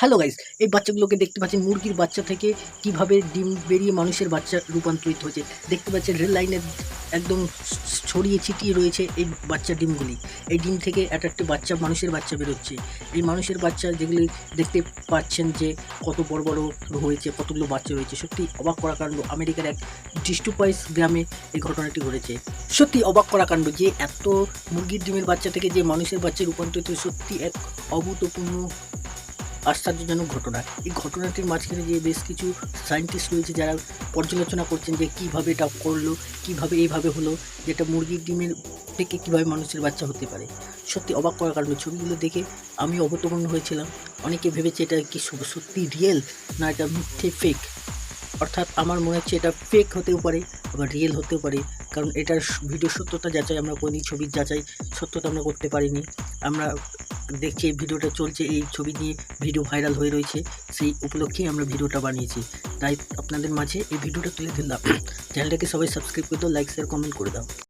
Hello guys এই বাচ্চাগুলোকে দেখতে পাচ্ছেন মুরগির বাচ্চা থেকে কীভাবে ডিম বেরিয়ে মানুষের বাচ্চা রূপান্তরিত হয়েছে। দেখতে পাচ্ছেন রেল লাইনের একদম ছড়িয়ে ছিটিয়ে রয়েছে এই বাচ্চা ডিমগুলি। এই ডিম থেকে একটা একটা বাচ্চা মানুষের বাচ্চা বেরোচ্ছে। এই মানুষের বাচ্চা যেগুলি দেখতে পাচ্ছেন যে কত বড় বড় হয়েছে কতগুলো বাচ্চা রয়েছে, সত্যি অবাক করা কাণ্ড। আমেরিকার এক ডিস্টুপাইস গ্রামে এই ঘটনাটি ঘটেছে। সত্যি অবাক করা কাণ্ড যে এত মুরগির ডিমের বাচ্চা থেকে যে মানুষের বাচ্চা রূপান্তরিত সত্যি এক অভূতপূর্ণ আশ্চর্যজনক ঘটনা। এই ঘটনাটির মাঝখানে যে বেশ কিছু সায়েন্টিস্ট রয়েছে যারা পর্যালোচনা করছেন যে কীভাবে এটা করল, কীভাবে এইভাবে হলো যেটা মুরগির ডিমের থেকে কীভাবে মানুষের বাচ্চা হতে পারে। সত্যি অবাক করার কারণে, ছবিগুলো দেখে আমি অবতপূর্ণ হয়েছিলাম। অনেকে ভেবেছে এটা কি সত্যি রিয়েল না এটা মিথ্যে ফেক অর্থাৎ আমার মনে হচ্ছে এটা ফেক হতেও পারে, আবার রিয়েল হতেও পারে। কারণ এটার ভিডিও সত্যতা যাচাই আমরা করিনি, ছবির যাচাই সত্যতা আমরা করতে পারিনি। আমরা দেখছি ভিডিওটা চলছে, এই ছবি নিয়ে ভিডিও ভাইরাল হয়ে রয়েছে, সেই উপলক্ষেই আমরা ভিডিওটা বানিয়েছি। তাই আপনাদের মাঝে এই ভিডিওটা তুলে ধরলাম। চ্যানেলটাকে সবাই সাবস্ক্রাইব করে দাও লাইক শেয়ার কমেন্ট করে দাও।